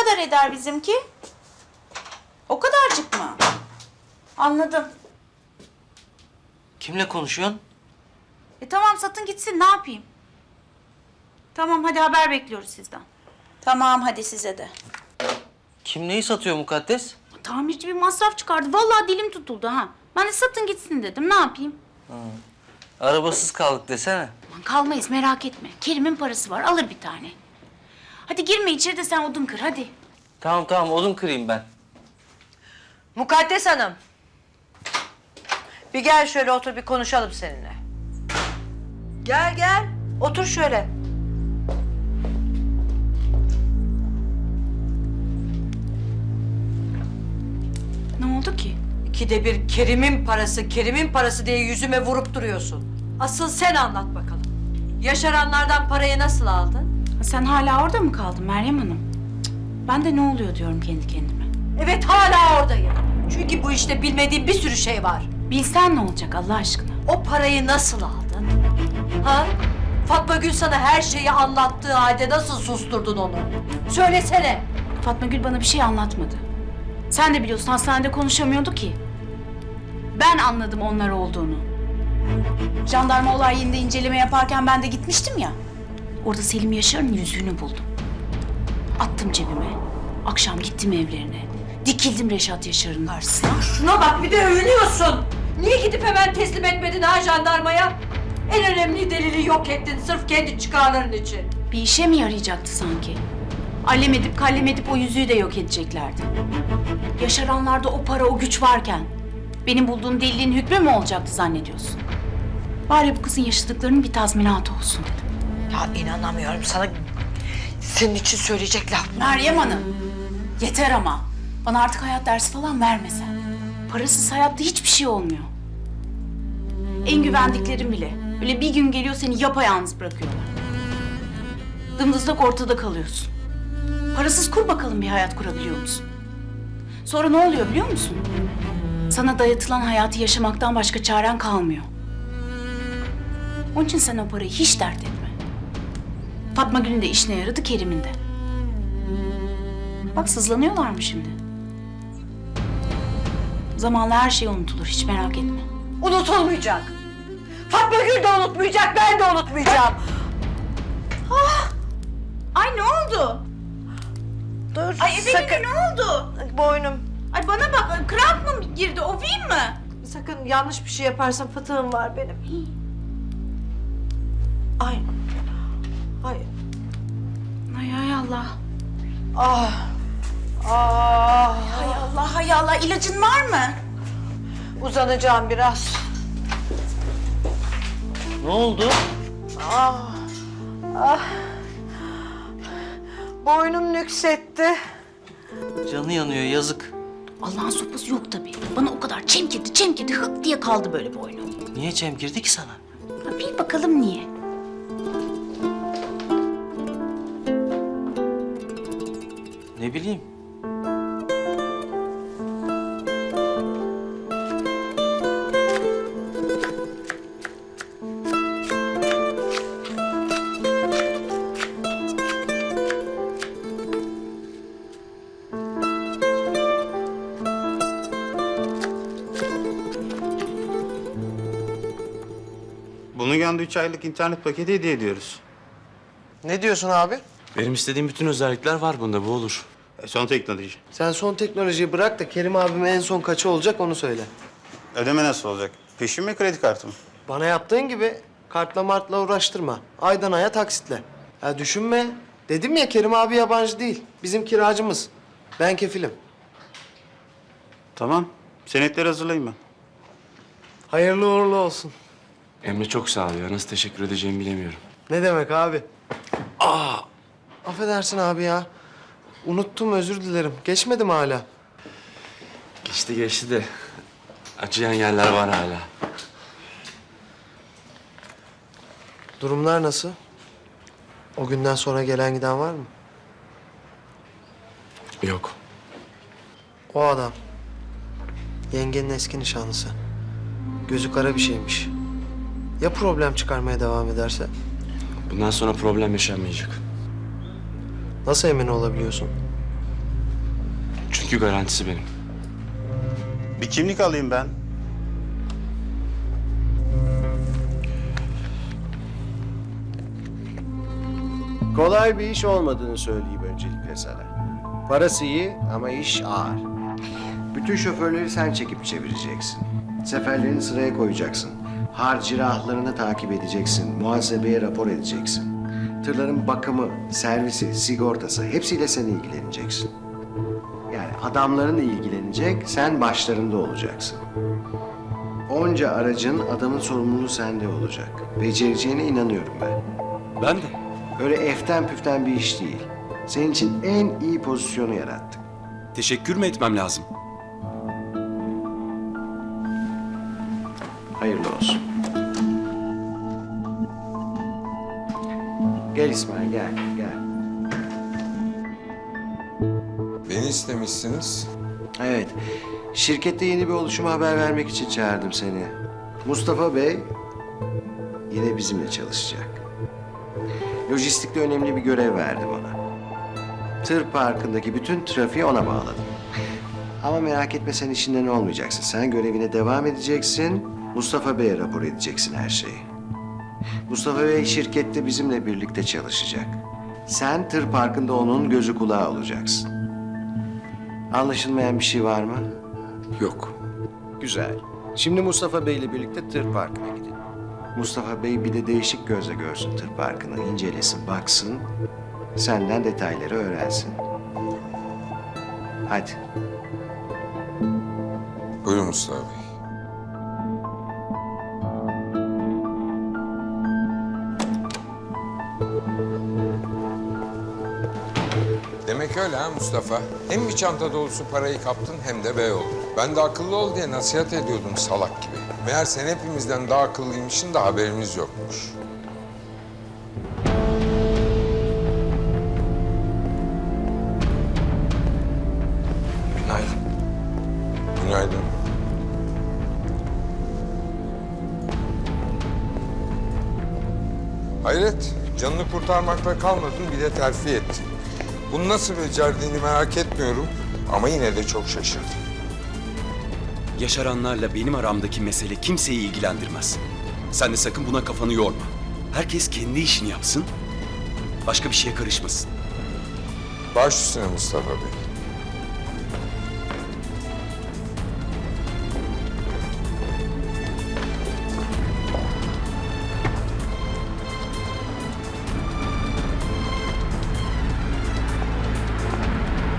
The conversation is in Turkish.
kadar eder bizimki? O kadarcık mı? Anladım. Kimle konuşuyorsun? E tamam satın gitsin ne yapayım? Tamam hadi haber bekliyoruz sizden. Tamam hadi size de. Kim neyi satıyor mukaddes? Tamirci bir masraf çıkardı. Vallahi dilim tutuldu ha. Ben de satın gitsin dedim. Ne yapayım? Arabasız kaldık desene. Aman kalmayız merak etme. Kerim'in parası var. Alır bir tane. Hadi girme içeri de sen odun kır hadi. Tamam tamam odun kırayım ben. Mukaddes Hanım. Bir gel şöyle otur bir konuşalım seninle. Gel gel. Otur şöyle. Ne oldu ki? İkide bir Kerim'in parası, Kerim'in parası diye yüzüme vurup duruyorsun. Asıl sen anlat bakalım. Yaşaranlardan parayı nasıl aldın? Sen hala orada mı kaldın Meryem Hanım? Cık, Ben de ne oluyor diyorum kendi kendime. Evet hala oradayım. Çünkü bu işte bilmediğim bir sürü şey var. Bilsen ne olacak Allah aşkına? O parayı nasıl aldın? Ha? Fatma Gül sana her şeyi anlattığı halde nasıl susturdun onu? Söylesene. Fatma Gül bana bir şey anlatmadı. Sen de biliyorsun hastanede konuşamıyordu ki. Ben anladım onlar olduğunu. Jandarma olay yerinde inceleme yaparken ben de gitmiştim ya. Orada Selim Yaşar'ın yüzüğünü buldum. Attım cebime. Akşam gittim evlerine. Dikildim Reşat Yaşar'ın karşısına. Şuna bak bir de övünüyorsun. Niye gidip hemen teslim etmedin ha jandarmaya? En önemli delili yok ettin sırf kendi çıkarların için. Bir işe mi yarayacaktı sanki? Allem edip kallem edip o yüzüğü de yok edeceklerdi. Yaşaranlarda o para, o güç varken... ...benim bulduğum deliliğin hükmü mü olacaktı zannediyorsun? Bari bu kızın yaşadıklarının bir tazminatı olsun dedim. Ya inanamıyorum sana. Senin için söyleyecek laf mı? Meryem Hanım, yeter ama. Bana artık hayat dersi falan verme sen. Parasız hayatta hiçbir şey olmuyor. En güvendiklerim bile. Öyle bir gün geliyor seni yapayalnız bırakıyorlar. Dımdızlak ortada kalıyorsun. Parasız kur bakalım bir hayat kurabiliyor musun? Sonra ne oluyor biliyor musun? Sana dayatılan hayatı yaşamaktan başka çaren kalmıyor. Onun için sen o parayı hiç dert etme. Fatma Gül'ün de işine yaradı, Kerim'in de. Bak sızlanıyorlar mı şimdi? Zamanla her şey unutulur, hiç merak etme. Unutulmayacak. Fatma Gül de unutmayacak, ben de unutmayacağım. Ay ne oldu? Dur, Ay efendim ne oldu? Boynum. Ay bana bak, kramp mı girdi, ovayım mı? Sakın yanlış bir şey yaparsan fıtığım var benim. Ay. Ay. Ay hay Allah. Ah. Ah. Hay Allah, hay Allah. İlacın var mı? Uzanacağım biraz. Ne oldu? Ah. Ah. Boynum nüksetti. Canı yanıyor yazık. Allah'ın sopası yok tabii. Bana o kadar çemkirdi, çemkirdi, hık diye kaldı böyle boynum. Niye çemkirdi ki sana? Ha, bir bakalım niye? Ne bileyim. Bunun yanında üç aylık internet paketi hediye ediyoruz. Ne diyorsun abi? Benim istediğim bütün özellikler var bunda, bu olur. E, son teknoloji. Sen son teknolojiyi bırak da Kerim abime en son kaçı olacak onu söyle. Ödeme nasıl olacak? Peşin mi kredi kartı mı? Bana yaptığın gibi kartla martla uğraştırma. Aydan aya taksitle. Ya düşünme. Dedim ya Kerim abi yabancı değil. Bizim kiracımız. Ben kefilim. Tamam. Senetleri hazırlayayım ben. Hayırlı uğurlu olsun. Emre çok sağ ol ya. Nasıl teşekkür edeceğimi bilemiyorum. Ne demek abi? Aa! Affedersin abi ya. Unuttum özür dilerim. Geçmedi mi hala? Geçti geçti de acıyan yerler var hala. Durumlar nasıl? O günden sonra gelen giden var mı? Yok. O adam. Yengenin eski nişanlısı. Gözü kara bir şeymiş. Ya problem çıkarmaya devam ederse? Bundan sonra problem yaşanmayacak. Nasıl emin olabiliyorsun? Çünkü garantisi benim. Bir kimlik alayım ben. Kolay bir iş olmadığını söyleyeyim öncelikle sana. Parası iyi ama iş ağır. Bütün şoförleri sen çekip çevireceksin. Seferlerini sıraya koyacaksın. Harcırahlarını takip edeceksin. Muhasebeye rapor edeceksin. Tırların bakımı, servisi, sigortası hepsiyle sen ilgileneceksin. Yani adamların ilgilenecek, sen başlarında olacaksın. Onca aracın adamın sorumluluğu sende olacak. Becereceğine inanıyorum ben. Ben de. Öyle eften püften bir iş değil. Senin için en iyi pozisyonu yarattık. Teşekkür mü etmem lazım? Hayırlı olsun. Gel İsmail gel gel. Beni istemişsiniz. Evet. Şirkette yeni bir oluşuma haber vermek için çağırdım seni. Mustafa Bey yine bizimle çalışacak. Lojistikte önemli bir görev verdim ona. Tır parkındaki bütün trafiği ona bağladım. Ama merak etme sen işinden olmayacaksın. Sen görevine devam edeceksin. Mustafa Bey'e rapor edeceksin her şeyi. Mustafa Bey şirkette bizimle birlikte çalışacak. Sen tır parkında onun gözü kulağı olacaksın. Anlaşılmayan bir şey var mı? Yok. Güzel. Şimdi Mustafa Bey ile birlikte tır parkına gidin. Mustafa Bey bir de değişik gözle görsün tır parkını, incelesin, baksın. Senden detayları öğrensin. Hadi. Buyurun Mustafa Bey. Demek öyle ha Mustafa. Hem bir çanta dolusu parayı kaptın hem de bey oldun. Ben de akıllı ol diye nasihat ediyordum salak gibi. Meğer sen hepimizden daha akıllıymışsın da haberimiz yokmuş. Günaydın. Günaydın. Hayret, canını kurtarmakla kalmadın bir de terfi ettin. Bunu nasıl becerdiğini merak etmiyorum ama yine de çok şaşırdım. Yaşaranlarla benim aramdaki mesele kimseyi ilgilendirmez. Sen de sakın buna kafanı yorma. Herkes kendi işini yapsın, başka bir şeye karışmasın. Baş üstüne Mustafa Bey.